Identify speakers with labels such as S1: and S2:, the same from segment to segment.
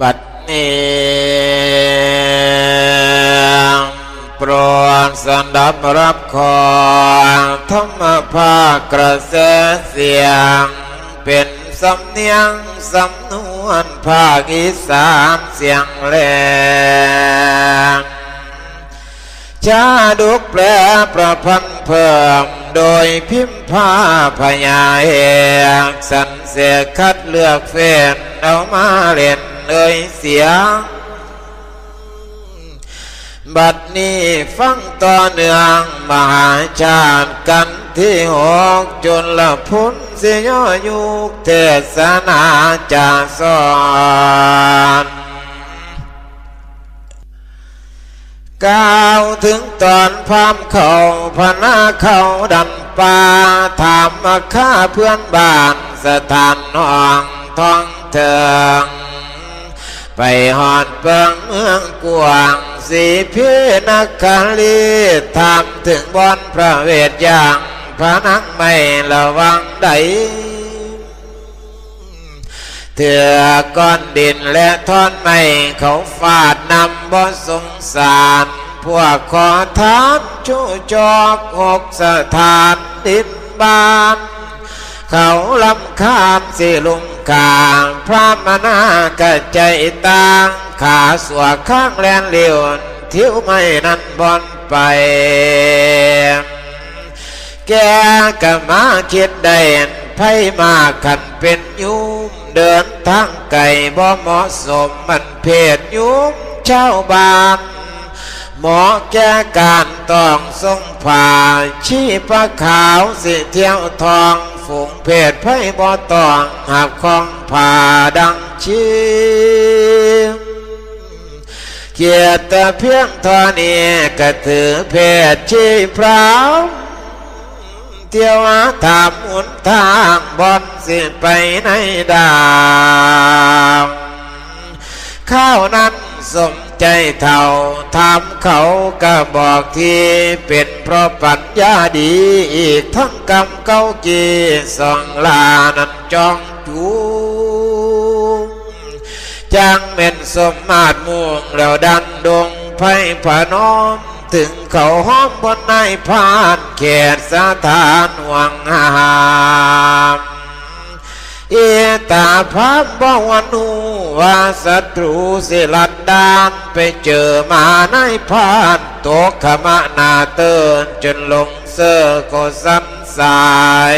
S1: บัดนี้โปรดสันดับรับขอธรรมภาคกระแสเสียง เป็นสำเนียงสำนวนภาคอีสานเสียงแหลงชาดุกแปลประพันธ์เพิ่มโดยพิมพ์ผ้าพยาเอกสันเสียคัดเลือกเฟ้นเอามาเล่น เอ่ยเสียงบัดนี้ฟังต่อเนื่องมหาชาติกันที่หกจนละพุนเสียย่อยุคเทศนาจาสอนกล่าวถึงตอนพามเขาพนาเขาดันป่าถามมาข้าเพื่อนบ้านสถานห้องท้องเถิง ไปหอดเปิงเมืองกวางสีพินักคาลีถามถึงบอนพระเวทอย่างพระนักไม่ระวังใดเถื่อก้อนดินและท่อนไม้เขาฟาดนำบ่สงสาร พวกขอทานชูจอกหกสถานดินบาน เขาลำคาญสิลุงกางพระมนากระใจต่างขาสวข้างแลนเลียวทิวไม่นั้นบอนไป แกก็มาคิดได้ไพ่มาขันเป็นยุมเดินทางไก่บ่เหมาะสมมันเพศยุมเช่าบานหมอแก้การต้องทรงผ่าชีพระขาวสิเที่ยวทอง ฝูงเพศไพ่บ่ต้องหับของผ่าดังชีเกียรติเพียงท่านี้ก็ถือเพศชีพราวเที่ยวหาถามหนทางบอนสิไปในดาวข้าวนั้นสม ใจเท่าถามเขาก็บอกที่เป็นเพราะปัญญาดีอีกทั้งกรรมเก้ากีสองลานั้นจองจูงจังเป็นสมมาตรม่วงแล้วดันดงไพ่ผานอมถึงเขาห้อมบนในายพานเขตสถานหวังหาม เอตาพามบ่วันูว่าศัตรูสิลัดดานไปเจอมาในพานตกขมะนาเตือนจนลงเสือก็ซ้ำสาย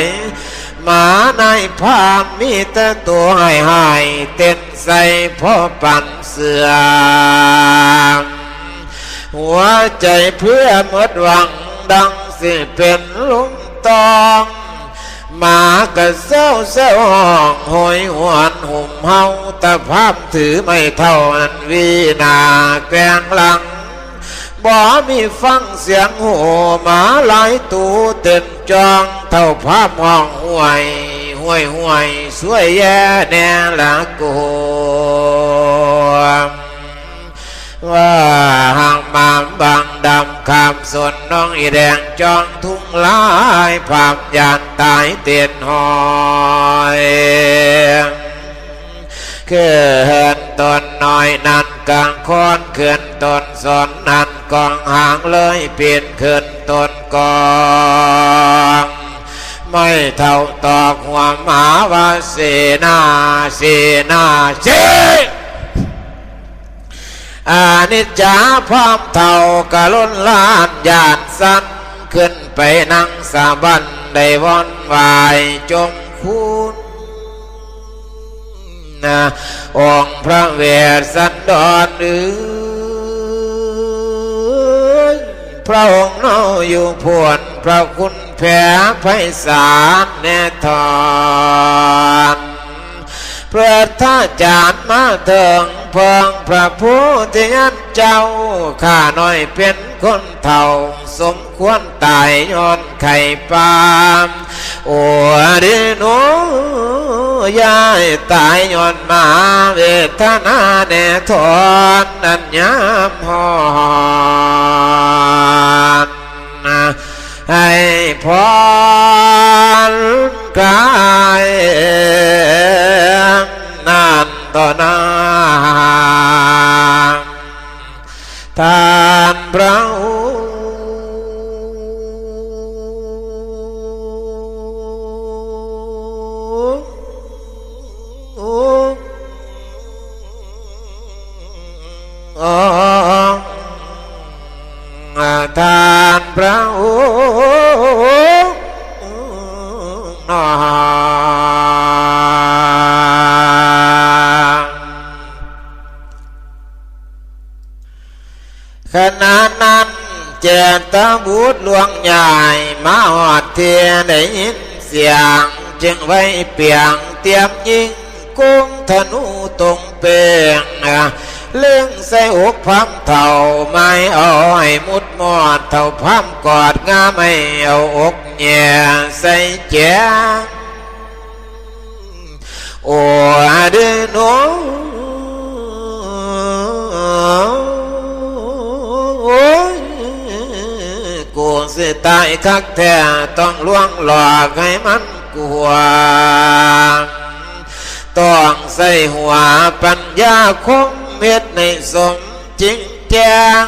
S1: หมาในพานมีแต่ตัวให้หายเต้นใส่พ่อปั่นเสือหัวใจเพื่อหมดหวังดังสิเป็นลุงตอง หมากระเซ้าเซ้าห้องหอยหวนหุ่มเฮาตะภาพถือไม่เท่านั้นวีนาแกงหลังบ่มีฟังเสียงโหหมาหลายตูเต็มจองเท่าภาพห้องห่วยห่วยห่วยสวยแย่แน่ละกู ว่าหางมามบางดำคำส่วนน้องอีแดงจองทุ่งลายภาพยานตายเตียนหอยคือนตนน้อยนั่นกลางคอนเขื่อนตนสอนนั่นกองหางเลยเปลี่ยนเขึ้นตนกองไม่เท่าตอกหัวหมาวาเสนาเสนาเส อานิจจาพร้อมเท่ากะล้นลานยานสั้นขึ้นไปนั่งสาบันได้วอนวายจมคุณนะองค์พระเวสสันดรเอ้ยพระองค์เนาอยู่พวนพระคุณแผ่ไพศาลแน่ทอน ท่าจานมาเถิงเพิงพระผู้ที่ยันเจ้า ข้าน้อยเป็นคนเท่า สมควรตายย้อนไข่ปาม โอ้ดิโนยายตายย้อนมาเวทนาแน่ทอนนันยามหอนให้พรกาย naang tan oh, tan brau ตบุตรหลวงใหญ่มาหอดเทียได้ยินเสียงจึงไว้เปียงเตรียมยิง กูเปียใส่อกพัมเท่าไม่เอาให้มุดมอดเท่าพัมกอดงาไม่เอาอกแย่ใส่แจงโอ้เด้อน้องโอ้ยกูสิตายคักแท้ต้องล่วงหลอกให้มันกลัวต้องใส่หัวปัญญาคงเม็ดในสมจริงแจ้ง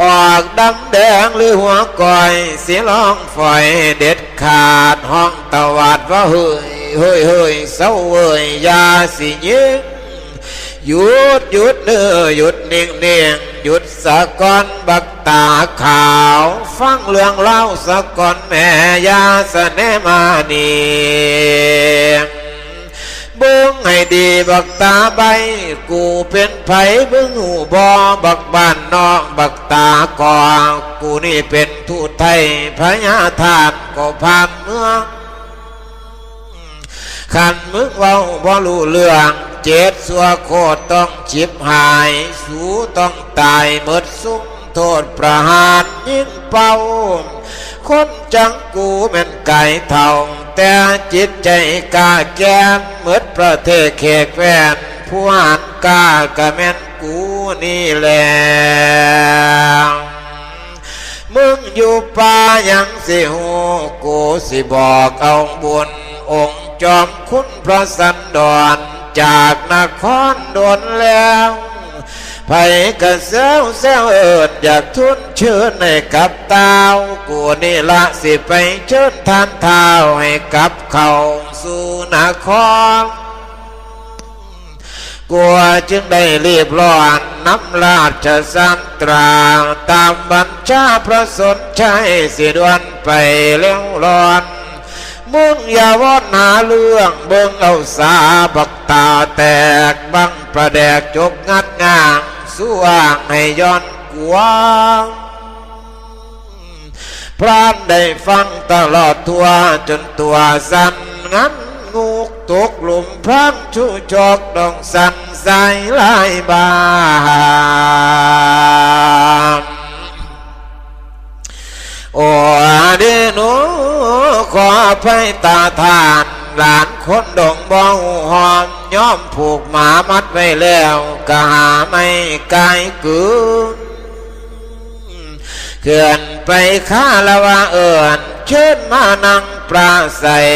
S1: ออกดำแดงหรือหัวก้อยเสียร้องฝอยเด็ดขาดห้องตวัดว่าเฮ้ยเฮ้ยเฮ้ยเศร้าเว้ยยาสิยิงหยุดหยุดเนื้อหยุดนิ่งเนียง หยุดสะก่อนบักตาขาว ฟังเรื่องเล่าสะก่อนแม่ยาสนมานีเบิ้งให้ดีบักตาใบ กูเป็นไผเบิ้งหูบอบักบ้านนอกบักตากอกูนี่เป็นทูตไทยพญาธาตุก็พามเมือง ขันมึงเว้าบ่รู้เรื่องเจ็ดสัวโคตรต้องจิบหาย สูต้องตายหมดสุ้มโทษประหารยิ่งเป่าคนจังกูแม่นไก่เท่าแต่จิตใจกาแกนเหมือประเทศเขกแฟนผู้อ่นกล้ากะแม่นกูนี่แหละมึงอยู่ป่ายังสิหูกูสิบอกเอาบุญองค์จอม คุณพระสันดรจากนครดนแล้วไผกระเซวเซวเอิดอยากทุนเชิญให้กับเต้ากูนี่ละสิไปเชิญทานเท้าให้กับเขาสู่นครกลัวจึงได้รีบร้อนน้ำราชสันตรา ตามบัญชาพระสนชัยสิดวนไปเลี้ยวร้อน มึงอย่าวอนหาเรื่องเบิ่งเอาสาบักตาแตกบังประแดกจบงัดงางสู้อ่างให้ย้อนกวางพรานได้ฟังตลอดทั่วจนตัวสั่นงั้นงูกตกหลุมพรางชูจอกดองสั่นใสลายบามโอ้เดโน ขอไปตาทานหลานคนดงบ่หูหอมย้อมผูกหมามัดไว้แล้วกะหาไม่ไกลเกืนเขื่อนไปข้าละว่าเอิญเชิญมานั่งปราศัย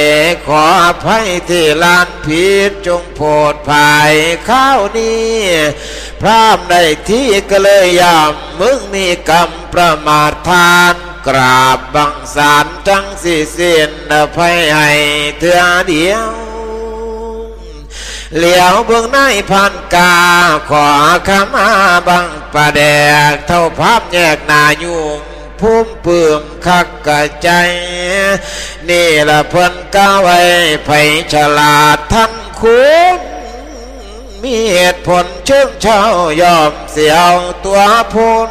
S1: ขออภัยที่ลานผิดจงโปรดภายข้าวนี้พรามได้ที่ก็เลยยามมึงมีกรรมประมาททาน กราบบังสารจังสิเสียนภัยให้เถื่อเดียว เหลียวเบื้องในพันกา ขอขมาบังประแดก เท่าภาพแยกนายุ่งพุ่มเปื่มคักกะใจ นี่ละเพิ่นก้าไว้ไผฉลาดท่านคุณมีเหตุผลเชิงเช่ายอมเสียวตัวพุน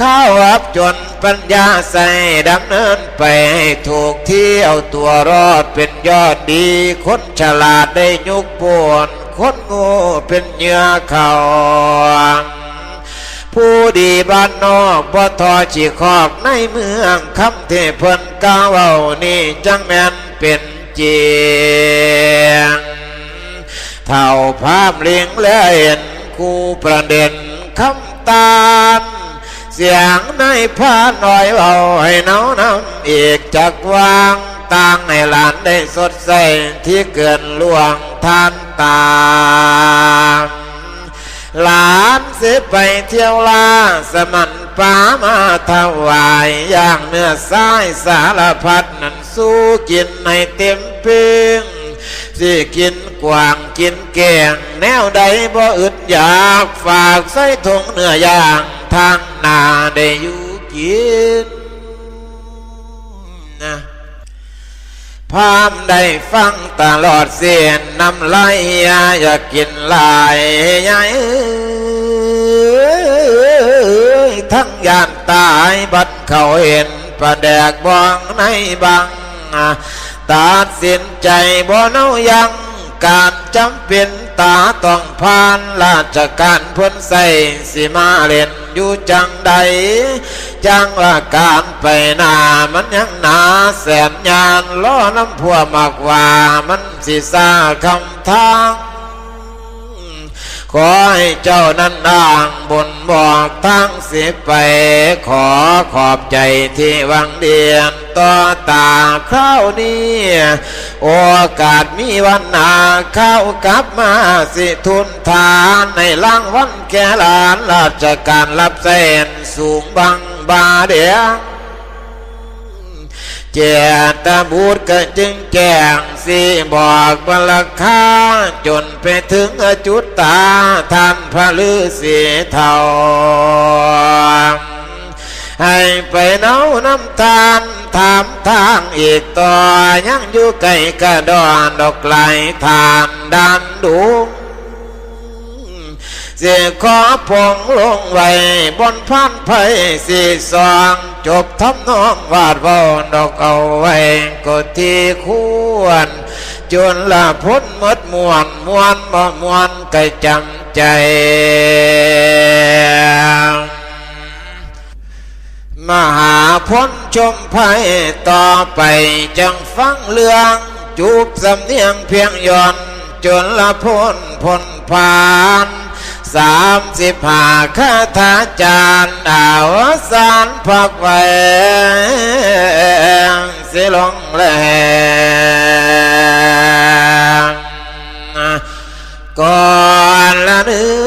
S1: ข้าวอับจนปัญญาใส่ดำเนินไปให้ถูกที่เอาตัวรอดเป็นยอดดี คนฉลาดได้ยุกปวนคนโง่เป็นเหยื่อเขาผู้ดีบ้านนอกบ่ทอจีคอกในเมืองคำเทเพิ่นก้าวเอานี่จังแม่นเป็นเจียงเท่าภาพเลี้ยงและเห็นกูประเด็นคำตาล เสียงในผ้าหน่อยเอาให้เนาน้ำอีกจากวางต่างให้หลานได้สดใสที่เกินล่วงท่านตาหลานเสียไปเที่ยวลาสมันป้ามาถวายอย่างเนื้อสายสารพัดนั้นสู้กินให้เต็มเพียงสิกินกวางกินแกงแนวใดบ่อึดอยากฝากใส่ถุงเนื้อย่าง ทางนาได้อยู่กินนะพามได้ฟังตลอดเสียนน้ำไหลอยากกินลายใหญ่เอ้ยทั้งยานตายบัดเขาเห็นประแดกบองในบังตัดสินใจบ่เนายังการจำเป็นตาต้องผ่านราชการพ้นใส่สิมาเล่น อยู่จังใดจังว่าการไปนามันยังหนาแสนยานล้อน้ำพัวมากว่ามันสิซาคำทาง ขอให้เจ้านั้นด่างบนบอกทางสิไป ขอขอบใจที่วังเดียนต่อตาครานี้โอกาสมีวันหนาเข้ากลับมาสิทุนทานในล่างวันแก่หลานราชการรับเส้นสูงบังบาเดียง เจตบูตก็จึงแจงสิบอกบลคาจนไปถึงจุดตาท่านพระฤาษีเทาให้ไปเนาน้ำตาลถามทางอีกต่อยังอยู่ไกลกระดอนดอกไกลทานดันดุง เสียขอพงลงไว้บนพันไผ่สีสองจบทำนองวาดวอนดอกเอาไว้ก็ที่ควร จนละพ้นมดมวนมวนบ่มวนไก่จำใจมหาพ้นชมภัยต่อไปจังฟังเรื่อง จูบสำเนียงเพียงย่อน จนละพ้นพ้นผ่าน สามสิบห้าคาถาจารย์ดาวสารพักไว้สิลงแรงก่อนละเนื้อ